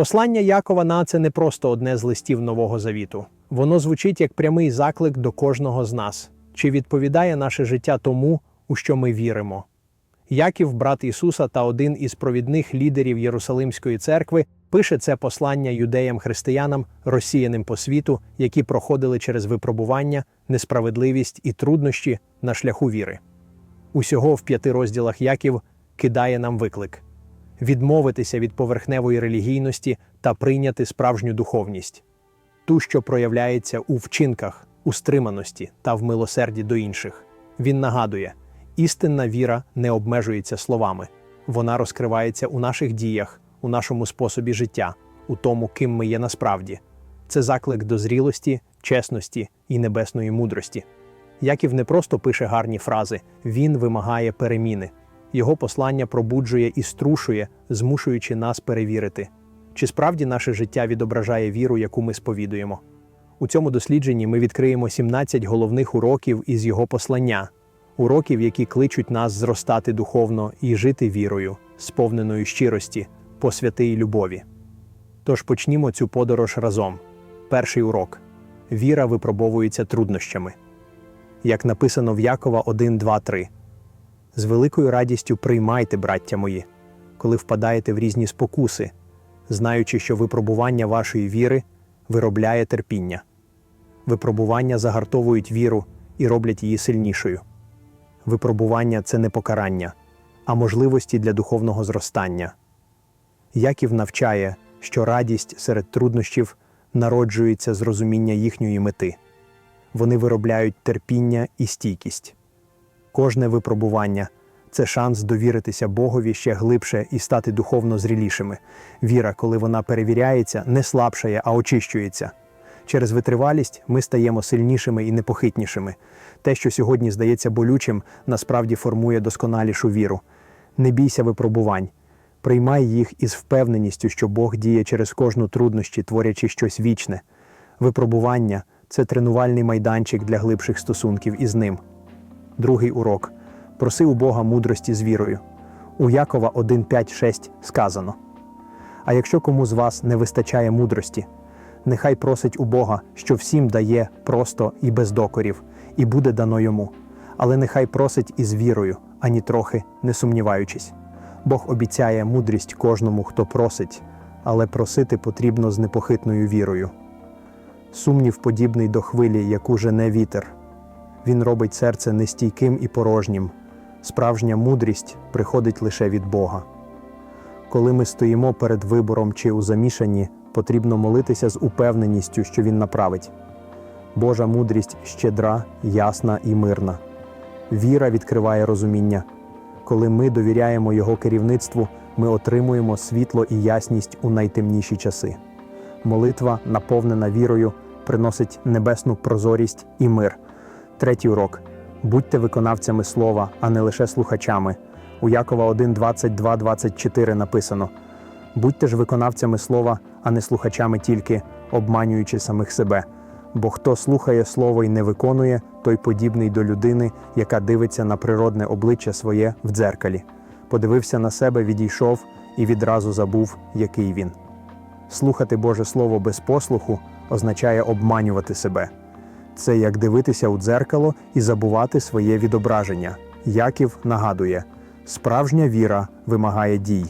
Послання Якова на це не просто одне з листів Нового Завіту. Воно звучить як прямий заклик до кожного з нас. Чи відповідає наше життя тому, у що ми віримо? Яків, брат Ісуса та один із провідних лідерів Єрусалимської церкви, пише це послання юдеям-християнам, розсіяним по світу, які проходили через випробування, несправедливість і труднощі на шляху віри. Усього в п'яти розділах Яків кидає нам виклик відмовитися від поверхневої релігійності та прийняти справжню духовність, ту, що проявляється у вчинках, у стриманості та в милосерді до інших. Він нагадує, істинна віра не обмежується словами, вона розкривається у наших діях, у нашому способі життя, у тому, ким ми є насправді. Це заклик до зрілості, чесності і небесної мудрості. Яків не просто пише гарні фрази, він вимагає переміни. Його послання пробуджує і струшує, змушуючи нас перевірити, чи справді наше життя відображає віру, яку ми сповідуємо. У цьому дослідженні ми відкриємо 17 головних уроків із його послання, уроків, які кличуть нас зростати духовно і жити вірою, сповненою щирості, по святий любові. Тож почнімо цю подорож разом. Перший урок віра випробовується труднощами. Як написано в Якова 1, 2, 3. З великою радістю приймайте, браття мої, коли впадаєте в різні спокуси, знаючи, що випробування вашої віри виробляє терпіння. Випробування загартовують віру і роблять її сильнішою. Випробування це не покарання, а можливості для духовного зростання. Яків навчає, що радість серед труднощів народжується з розуміння їхньої мети. Вони виробляють терпіння і стійкість. Кожне випробування це шанс довіритися Богові ще глибше і стати духовно зрілішими. Віра, коли вона перевіряється, не слабшає, а очищується. Через витривалість ми стаємо сильнішими і непохитнішими. Те, що сьогодні здається болючим, насправді формує досконалішу віру. Не бійся випробувань. Приймай їх із впевненістю, що Бог діє через кожну труднощі, творячи щось вічне. Випробування це тренувальний майданчик для глибших стосунків із ним. Другий урок. Проси у Бога мудрості з вірою. У Якова 1, 5, 6 сказано. А якщо кому з вас не вистачає мудрості, нехай просить у Бога, що всім дає просто і без докорів, і буде дано йому. Але нехай просить із вірою, ані трохи не сумніваючись. Бог обіцяє мудрість кожному, хто просить, але просити потрібно з непохитною вірою. Сумнів подібний до хвилі, яку жене вітер. Він робить серце нестійким і порожнім. Справжня мудрість приходить лише від Бога. Коли ми стоїмо перед вибором чи у замішанні, потрібно молитися з упевненістю, що Він направить. Божа мудрість щедра, ясна і мирна. Віра відкриває розуміння. Коли ми довіряємо Його керівництву, ми отримуємо світло і ясність у найтемніші часи. Молитва, наповнена вірою, приносить небесну прозорість і мир. Третій урок. Будьте виконавцями слова, а не лише слухачами. У Якова 1, 22, 24 написано: Будьте ж виконавцями слова, а не слухачами тільки, обманюючи самих себе. Бо хто слухає слово і не виконує, той подібний до людини, яка дивиться на природне обличчя своє в дзеркалі. Подивився на себе, відійшов і відразу забув, який він. Слухати Боже Слово без послуху означає обманювати себе. Це як дивитися у дзеркало і забувати своє відображення. Яків нагадує: справжня віра вимагає дій.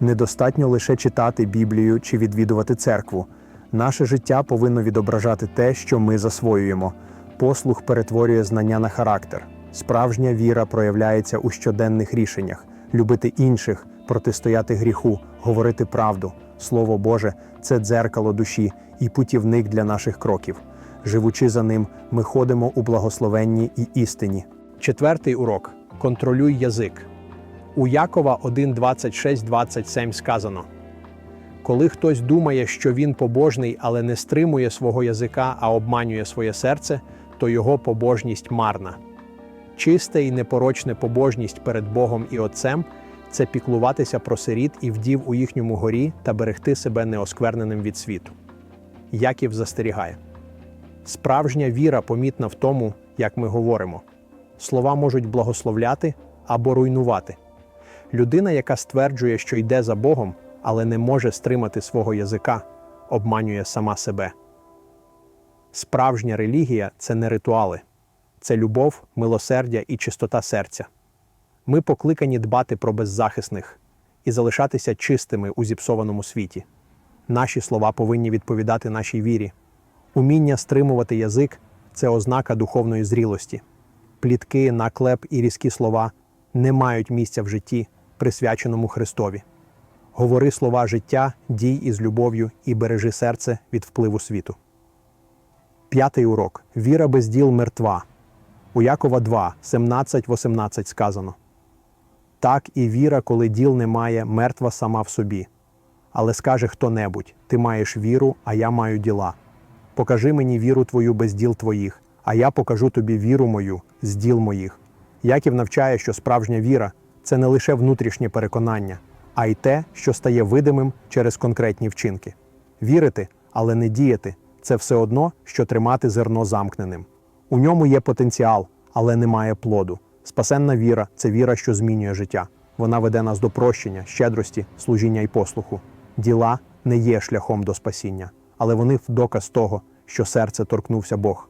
Недостатньо лише читати Біблію чи відвідувати церкву. Наше життя повинно відображати те, що ми засвоюємо. Послух перетворює знання на характер. Справжня віра проявляється у щоденних рішеннях: любити інших, протистояти гріху, говорити правду. Слово Боже це дзеркало душі і путівник для наших кроків. Живучи за ним, ми ходимо у благословенні і істині. Четвертий урок контролюй язик. У Якова 1, 26, 27 сказано: Коли хтось думає, що він побожний, але не стримує свого язика, а обманює своє серце, то його побожність марна. Чиста і непорочна побожність перед Богом і Отцем це піклуватися про сиріт і вдів у їхньому горі та берегти себе неоскверненим від світу. Яків застерігає. Справжня віра помітна в тому, як ми говоримо. Слова можуть благословляти або руйнувати. Людина, яка стверджує, що йде за Богом, але не може стримати свого язика, обманює сама себе. Справжня релігія це не ритуали, це любов, милосердя і чистота серця. Ми покликані дбати про беззахисних і залишатися чистими у зіпсованому світі. Наші слова повинні відповідати нашій вірі. Уміння стримувати язик це ознака духовної зрілості. Плітки, наклеп і різкі слова не мають місця в житті, присвяченому Христові. Говори слова життя, дій із любов'ю і бережи серце від впливу світу. П'ятий урок. Віра без діл мертва. У Якова 2, 17-18 сказано. Так і віра, коли діл немає, мертва сама в собі. Але скаже хто-небудь: Ти маєш віру, а я маю діла. Покажи мені віру твою без діл твоїх, а я покажу тобі віру мою з діл моїх. Яків навчає, що справжня віра це не лише внутрішнє переконання, а й те, що стає видимим через конкретні вчинки. Вірити, але не діяти це все одно, що тримати зерно замкненим. У ньому є потенціал, але немає плоду. Спасенна віра це віра, що змінює життя. Вона веде нас до прощення, щедрості, служіння і послуху. Діла не є шляхом до спасіння, але вони доказ того, що серце торкнувся Бог.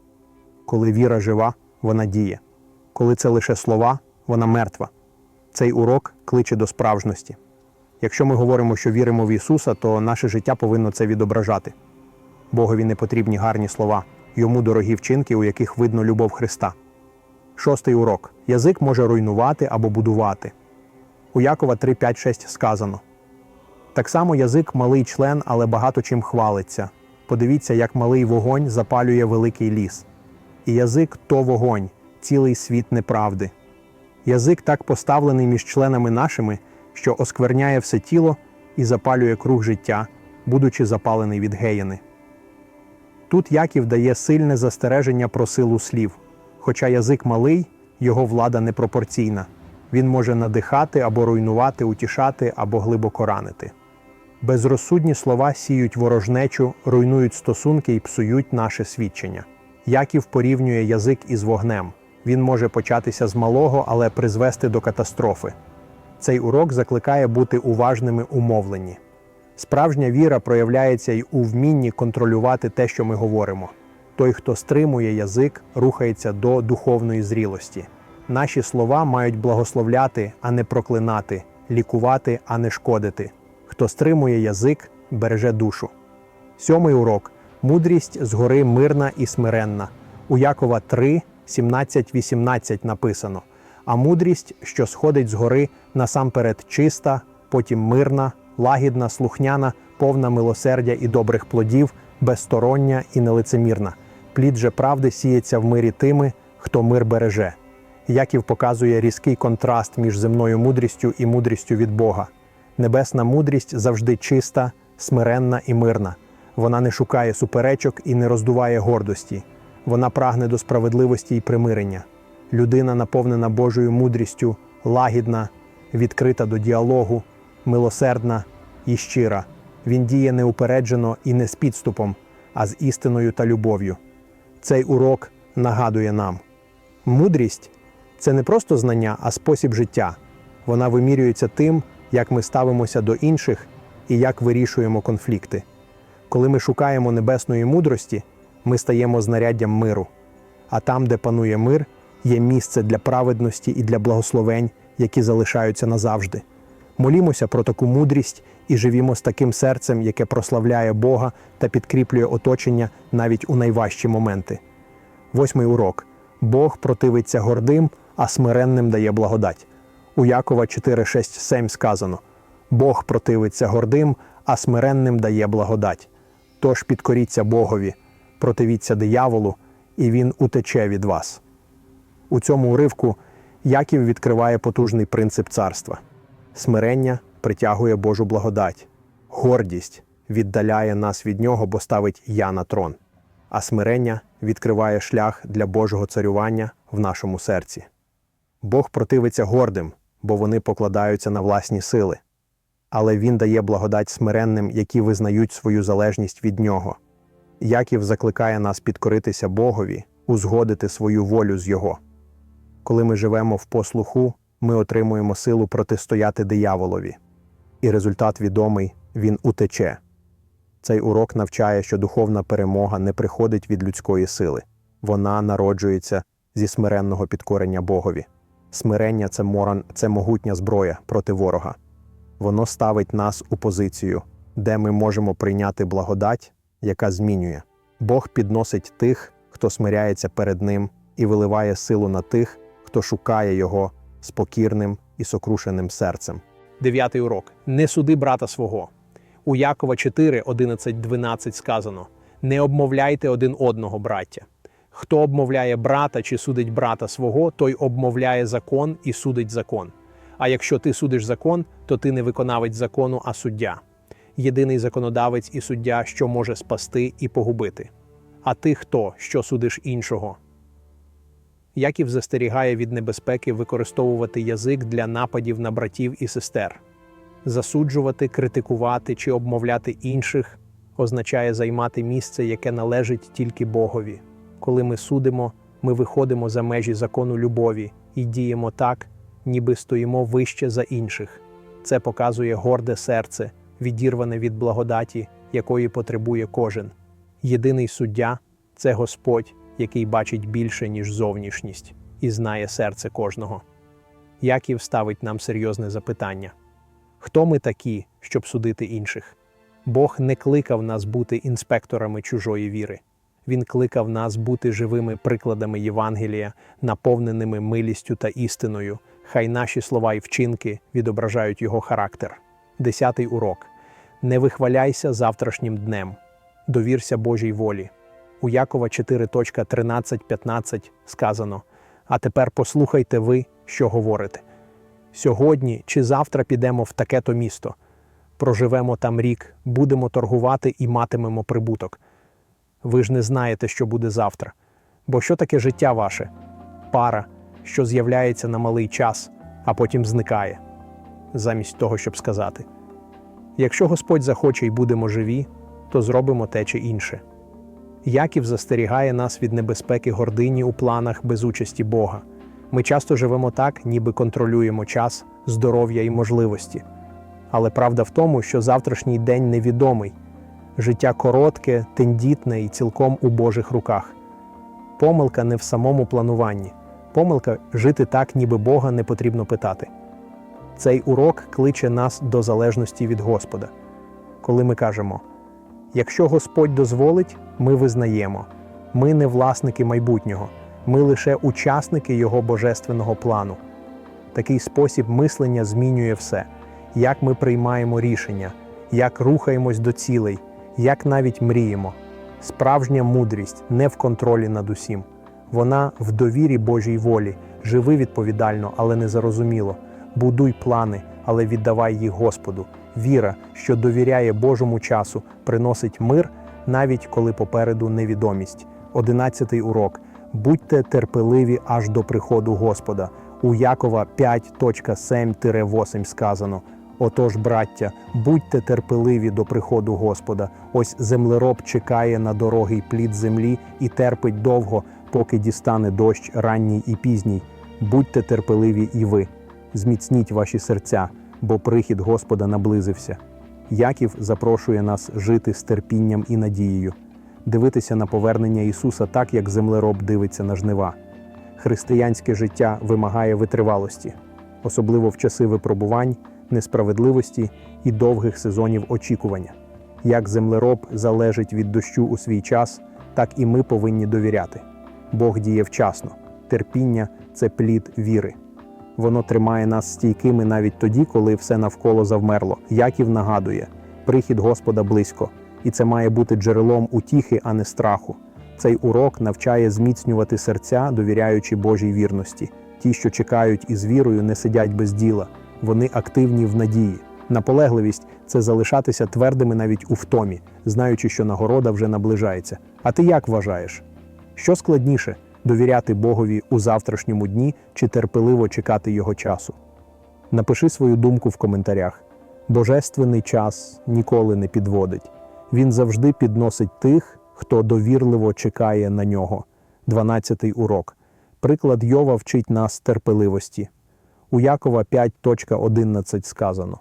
Коли віра жива, вона діє. Коли це лише слова, вона мертва. Цей урок кличе до справжності. Якщо ми говоримо, що віримо в Ісуса, то наше життя повинно це відображати. Богові не потрібні гарні слова, йому дорогі вчинки, у яких видно любов Христа. Шостий урок. Язик може руйнувати або будувати. У Якова 3, 5, 6 сказано. Так само язик малий член, але багато чим хвалиться. Подивіться, як малий вогонь запалює великий ліс. І язик то вогонь, цілий світ неправди. Язик так поставлений між членами нашими, що оскверняє все тіло і запалює круг життя, будучи запалений від геєни. Тут Яків дає сильне застереження про силу слів. Хоча язик малий, його влада непропорційна. Він може надихати або руйнувати, утішати або глибоко ранити. Безрозсудні слова сіють ворожнечу, руйнують стосунки і псують наше свідчення. Яків порівнює язик із вогнем. Він може початися з малого, але призвести до катастрофи. Цей урок закликає бути уважними у мовленні. Справжня віра проявляється й у вмінні контролювати те, що ми говоримо. Той, хто стримує язик, рухається до духовної зрілості. Наші слова мають благословляти, а не проклинати, лікувати, а не шкодити. Хто стримує язик, береже душу. Сьомий урок мудрість згори мирна і смиренна. У Якова 3, 17, 18 написано. А мудрість, що сходить згори, насамперед чиста, потім мирна, лагідна, слухняна, повна милосердя і добрих плодів, безстороння і нелицемірна. Плід же правди сіється в мирі тими, хто мир береже. Яків показує різкий контраст між земною мудрістю і мудрістю від Бога. Небесна мудрість завжди чиста, смиренна і мирна. Вона не шукає суперечок і не роздуває гордості. Вона прагне до справедливості і примирення. Людина, наповнена Божою мудрістю, лагідна, відкрита до діалогу, милосердна і щира. Він діє неупереджено і не з підступом, а з істиною та любов'ю. Цей урок нагадує нам: мудрість це не просто знання, а спосіб життя. Вона вимірюється тим, як ми ставимося до інших і як вирішуємо конфлікти. Коли ми шукаємо небесної мудрості, ми стаємо знаряддям миру. А там, де панує мир, є місце для праведності і для благословень, які залишаються назавжди. Молімося про таку мудрість і живімо з таким серцем, яке прославляє Бога та підкріплює оточення навіть у найважчі моменти. Восьмий урок: Бог противиться гордим, а смиренним дає благодать. У Якова 4, 6, 7 сказано: Бог противиться гордим, а смиренним дає благодать. Тож підкоріться Богові, противіться дияволу, і він утече від вас. У цьому уривку Яків відкриває потужний принцип царства. Смирення притягує Божу благодать, гордість віддаляє нас від нього, бо ставить я на трон, а смирення відкриває шлях для Божого царювання в нашому серці. Бог противиться гордим, бо вони покладаються на власні сили, але Він дає благодать смиренним, які визнають свою залежність від нього. Яків закликає нас підкоритися Богові, узгодити свою волю з Його. Коли ми живемо в послуху, ми отримуємо силу протистояти дияволові. І результат відомий він утече. Цей урок навчає, що духовна перемога не приходить від людської сили. Вона народжується зі смиренного підкорення Богові. Смирення це моран, це могутня зброя проти ворога. Воно ставить нас у позицію, де ми можемо прийняти благодать, яка змінює. Бог підносить тих, хто смиряється перед Ним, і виливає силу на тих, хто шукає Його з покірним і сокрушеним серцем. Дев'ятий урок. Не суди брата свого. У Якова 4, 11, 12 сказано: Не обмовляйте один одного, браття. Хто обмовляє брата чи судить брата свого, той обмовляє закон і судить закон. А якщо ти судиш закон, то ти не виконавець закону, а суддя. Єдиний законодавець і суддя, що може спасти і погубити. А ти хто, що судиш іншого? Яків застерігає від небезпеки використовувати язик для нападів на братів і сестер. Засуджувати, критикувати чи обмовляти інших означає займати місце, яке належить тільки Богові. Коли ми судимо, ми виходимо за межі закону любові і діємо так, ніби стоїмо вище за інших. Це показує горде серце, відірване від благодаті, якої потребує кожен. Єдиний суддя це Господь, який бачить більше, ніж зовнішність, і знає серце кожного. Яків ставить нам серйозне запитання: хто ми такі, щоб судити інших? Бог не кликав нас бути інспекторами чужої віри. Він кликав нас бути живими прикладами Євангелія, наповненими милістю та істиною. Хай наші слова і вчинки відображають його характер. Десятий урок: не вихваляйся завтрашнім днем, довірся Божій волі. У Якова 4.13-15 сказано: А тепер послухайте ви, що говорите. Сьогодні чи завтра підемо в таке-то місто, проживемо там рік, будемо торгувати і матимемо прибуток. Ви ж не знаєте, що буде завтра. Бо що таке життя ваше? Пара, що з'являється на малий час, а потім зникає, замість того, щоб сказати: якщо Господь захоче і будемо живі, то зробимо те чи інше. Яків застерігає нас від небезпеки гордині у планах без участі Бога. Ми часто живемо так, ніби контролюємо час, здоров'я і можливості. Але правда в тому, що завтрашній день невідомий. Життя коротке, тендітне і цілком у Божих руках. Помилка не в самому плануванні. Помилка жити так, ніби Бога не потрібно питати. Цей урок кличе нас до залежності від Господа. Коли ми кажемо: якщо Господь дозволить, ми визнаємо, ми не власники майбутнього, ми лише учасники Його божественного плану. Такий спосіб мислення змінює все, як ми приймаємо рішення, як рухаємось до цілей, як навіть мріємо. Справжня мудрість не в контролі над усім. Вона в довірі Божій волі, живи відповідально, але не зарозуміло. Будуй плани, але віддавай їх Господу. Віра, що довіряє Божому часу, приносить мир, навіть коли попереду невідомість. Одинадцятий урок. Будьте терпеливі аж до приходу Господа. У Якова 5.7-8 сказано. Отож, браття, будьте терпеливі до приходу Господа. Ось землероб чекає на дорогий плід землі і терпить довго, поки дістане дощ ранній і пізній. Будьте терпеливі і ви. Зміцніть ваші серця, бо прихід Господа наблизився. Яків запрошує нас жити з терпінням і надією, дивитися на повернення Ісуса так, як землероб дивиться на жнива. Християнське життя вимагає витривалості, особливо в часи випробувань, несправедливості і довгих сезонів очікування. Як землероб залежить від дощу у свій час, так і ми повинні довіряти. Бог діє вчасно, терпіння це плід віри. Воно тримає нас стійкими навіть тоді, коли все навколо завмерло. Яків нагадує, прихід Господа близько, і це має бути джерелом утіхи, а не страху. Цей урок навчає зміцнювати серця, довіряючи Божій вірності. Ті, що чекають із вірою, не сидять без діла, вони активні в надії. Наполегливість це залишатися твердими навіть у втомі, знаючи, що нагорода вже наближається. А ти як вважаєш? Що складніше довіряти Богові у завтрашньому дні чи терпеливо чекати його часу? Напиши свою думку в коментарях. Божественний час ніколи не підводить. Він завжди підносить тих, хто довірливо чекає на нього. 12 урок. Приклад Йова вчить нас терпеливості. У Якова 5.11 сказано: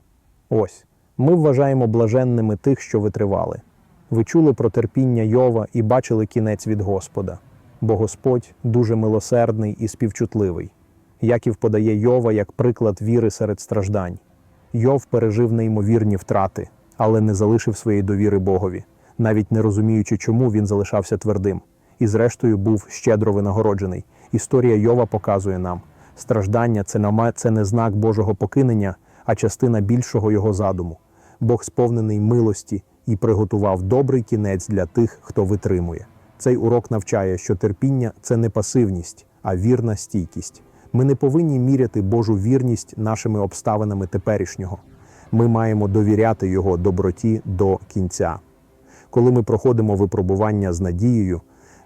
Ось, Ми вважаємо блаженними тих, що витривали. Ви чули про терпіння Йова і бачили кінець від Господа, бо Господь дуже милосердний і співчутливий. Яків подає Йова як приклад віри серед страждань. Йов пережив неймовірні втрати, але не залишив своєї довіри Богові, навіть не розуміючи, чому він залишався твердим. І, зрештою, був щедро винагороджений. Історія Йова показує нам, страждання це не знак Божого покинення, а частина більшого його задуму. Бог сповнений милості і приготував добрий кінець для тих, хто витримує. Цей урок навчає, що терпіння це не пасивність, а вірна стійкість. Ми не повинні міряти Божу вірність нашими обставинами теперішнього. Ми маємо довіряти Його доброті до кінця. Коли ми проходимо випробування з надією,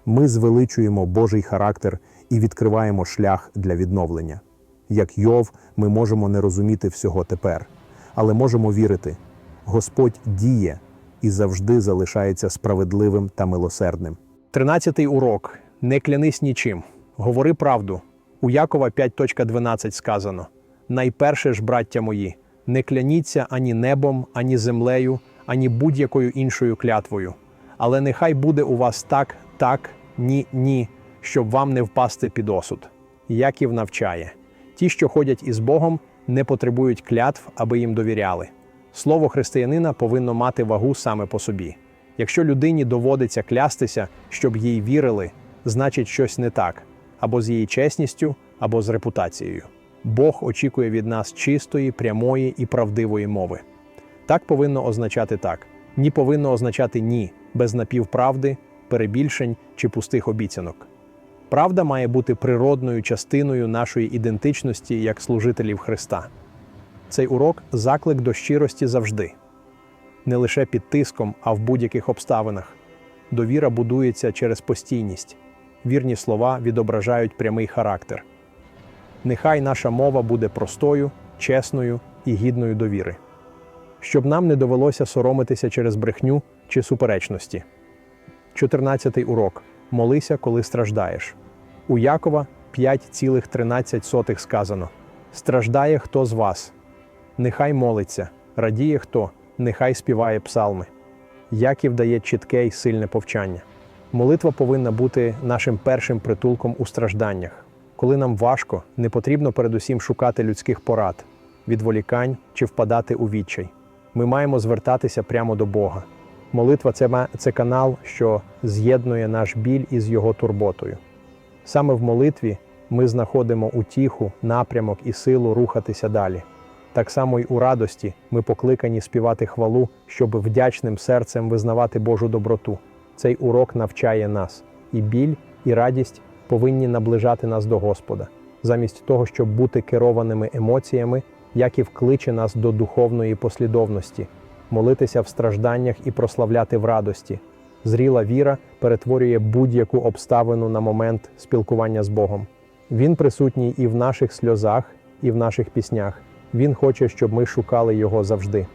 ми звеличуємо Божий характер і відкриваємо шлях для відновлення. Як Йов, ми можемо не розуміти всього тепер, але можемо вірити, Господь діє і завжди залишається справедливим та милосердним. Тринадцятий урок. Не клянись нічим. Говори правду. У Якова 5.12 сказано: Найперше ж, браття мої, не кляніться ані небом, ані землею, ані будь-якою іншою клятвою. Але нехай буде у вас так, так, ні, ні, щоб вам не впасти під осуд. Яків навчає: ті, що ходять із Богом, не потребують клятв, аби їм довіряли. Слово християнина повинно мати вагу саме по собі. Якщо людині доводиться клястися, щоб їй вірили, значить щось не так або з її чесністю, або з репутацією. Бог очікує від нас чистої, прямої і правдивої мови. Так повинно означати так. Ні повинно означати ні, без напівправди, перебільшень чи пустих обіцянок. Правда має бути природною частиною нашої ідентичності як служителів Христа. Цей урок заклик до щирості завжди, не лише під тиском, а в будь-яких обставинах. Довіра будується через постійність. Вірні слова відображають прямий характер. Нехай наша мова буде простою, чесною і гідною довіри, щоб нам не довелося соромитися через брехню чи суперечності. 14 урок. Молися, коли страждаєш. У Якова 5,13 сказано: Страждає хто з вас, нехай молиться, радіє хто, нехай співає псалми. Яків дає чітке й сильне повчання. Молитва повинна бути нашим першим притулком у стражданнях. Коли нам важко, не потрібно передусім шукати людських порад, відволікань чи впадати у відчай. Ми маємо звертатися прямо до Бога. Молитва це, це канал, що з'єднує наш біль із його турботою. Саме в молитві ми знаходимо утіху, напрямок і силу рухатися далі. Так само й у радості ми покликані співати хвалу, щоб вдячним серцем визнавати Божу доброту. Цей урок навчає нас, і біль, і радість повинні наближати нас до Господа. Замість того, щоб бути керованими емоціями, Яків кличе нас до духовної послідовності, молитися в стражданнях і прославляти в радості. Зріла віра перетворює будь-яку обставину на момент спілкування з Богом. Він присутній і в наших сльозах, і в наших піснях. Він хоче, щоб ми шукали його завжди.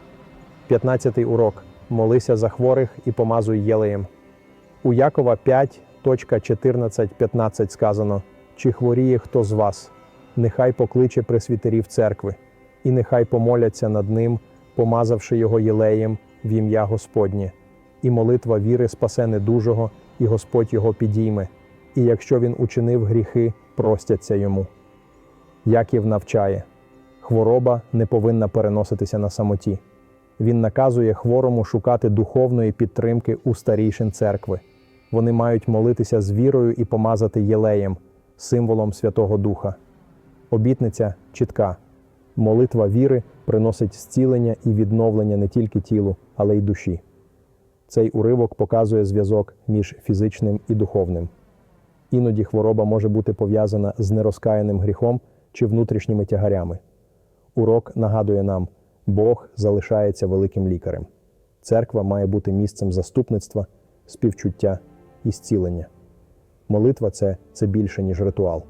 15 урок. Молися за хворих і помазуй єлеєм. У Якова 5.14-15 сказано: Чи хворіє хто з вас? Нехай покличе пресвітерів церкви, і нехай помоляться над ним, помазавши його єлеєм в ім'я Господнє. І молитва віри спасе недужого, і Господь його підійме. І якщо він учинив гріхи, простяться йому. Яків навчає: хвороба не повинна переноситися на самоті. Він наказує хворому шукати духовної підтримки у старійшин церкви. Вони мають молитися з вірою і помазати єлеєм, символом Святого Духа. Обітниця чітка. Молитва віри приносить зцілення і відновлення не тільки тілу, але й душі. Цей уривок показує зв'язок між фізичним і духовним. Іноді хвороба може бути пов'язана з нерозкаяним гріхом чи внутрішніми тягарями. Урок нагадує нам, Бог залишається великим лікарем. Церква має бути місцем заступництва, співчуття і зцілення. Молитва це, це більше, ніж ритуал.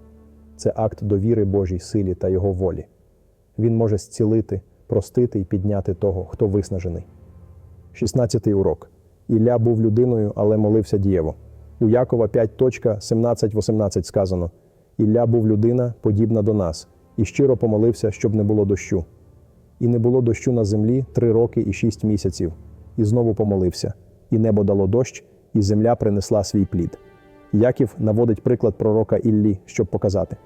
Це акт довіри Божій силі та Його волі. Він може зцілити, простити і підняти того, хто виснажений. 16 урок. Ілля був людиною, але молився дієво. У Якова 5.17-18 сказано: Ілля був людина, подібна до нас, і щиро помолився, щоб не було дощу. І не було дощу на землі три роки і шість місяців. І знову помолився. І небо дало дощ, і земля принесла свій плід. Яків наводить приклад пророка Іллі, щоб показати.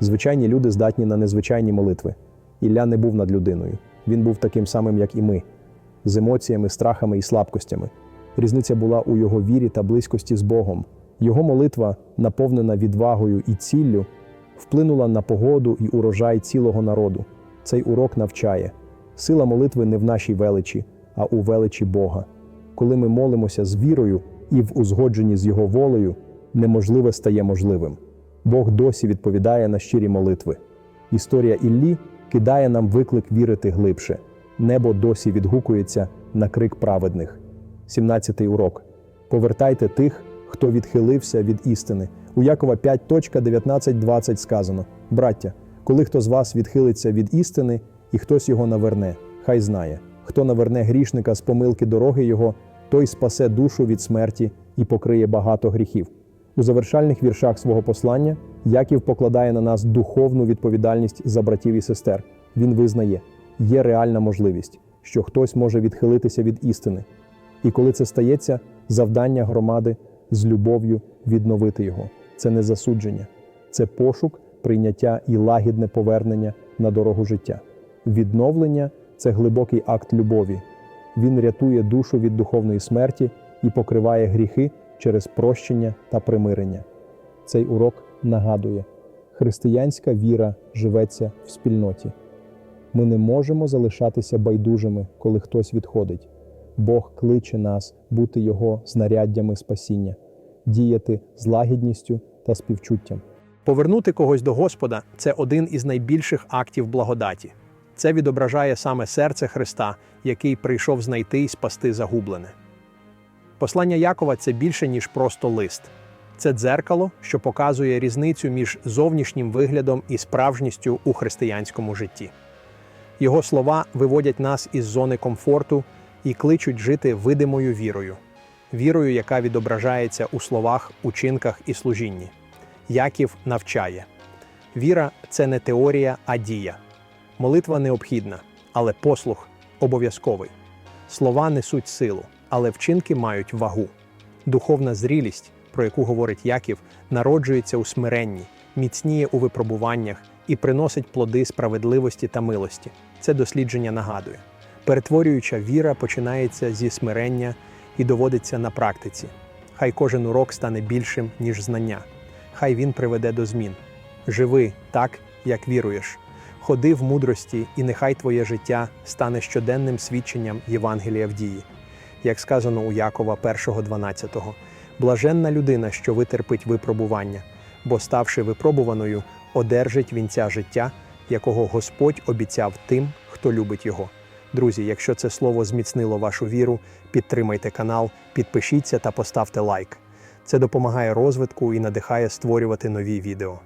Звичайні люди здатні на незвичайні молитви. Ілля не був над людиною. Він був таким самим, як і ми, з емоціями, страхами і слабкостями. Різниця була у його вірі та близькості з Богом. Його молитва, наповнена відвагою і ціллю, вплинула на погоду і урожай цілого народу. Цей урок навчає. Сила молитви не в нашій величі, а у величі Бога. Коли ми молимося з вірою і в узгодженні з Його волею, неможливе стає можливим. Бог досі відповідає на щирі молитви. Історія Іллі кидає нам виклик вірити глибше. Небо досі відгукується на крик праведних. 17 урок. Повертайте тих, хто відхилився від істини. У Якова 5.19.20 сказано: Браття, коли хто з вас відхилиться від істини, і хтось його наверне, хай знає, хто наверне грішника з помилки дороги його, той спасе душу від смерті і покриє багато гріхів. У завершальних віршах свого послання Яків покладає на нас духовну відповідальність за братів і сестер. Він визнає, є реальна можливість, що хтось може відхилитися від істини. І коли це стається, завдання громади з любов'ю відновити його. Це не засудження, це пошук, прийняття і лагідне повернення на дорогу життя. Відновлення це глибокий акт любові. Він рятує душу від духовної смерті і покриває гріхи через прощення та примирення. Цей урок нагадує, християнська віра живеться в спільноті. Ми не можемо залишатися байдужими, коли хтось відходить. Бог кличе нас бути Його знаряддями спасіння, діяти з лагідністю та співчуттям. Повернути когось до Господа це один із найбільших актів благодаті. Це відображає саме серце Христа, який прийшов знайти і спасти загублене. Послання Якова це більше, ніж просто лист. Це дзеркало, що показує різницю між зовнішнім виглядом і справжністю у християнському житті. Його слова виводять нас із зони комфорту і кличуть жити видимою вірою, вірою, яка відображається у словах, учинках і служінні. Яків навчає. Віра це не теорія, а дія. Молитва необхідна, але послух обов'язковий. Слова несуть силу, але вчинки мають вагу. Духовна зрілість, про яку говорить Яків, народжується у смиренні, міцніє у випробуваннях і приносить плоди справедливості та милості. Це дослідження нагадує. Перетворююча віра починається зі смирення і доводиться на практиці. Хай кожен урок стане більшим, ніж знання. Хай він приведе до змін. Живи так, як віруєш. Ходи в мудрості, і нехай твоє життя стане щоденним свідченням Євангелія в дії. Як сказано у Якова 1.12, блаженна людина, що витерпить випробування, бо, ставши випробуваною, одержить вінця життя, якого Господь обіцяв тим, хто любить його. Друзі, якщо це слово зміцнило вашу віру, підтримайте канал, підпишіться та поставте лайк. Це допомагає розвитку і надихає створювати нові відео.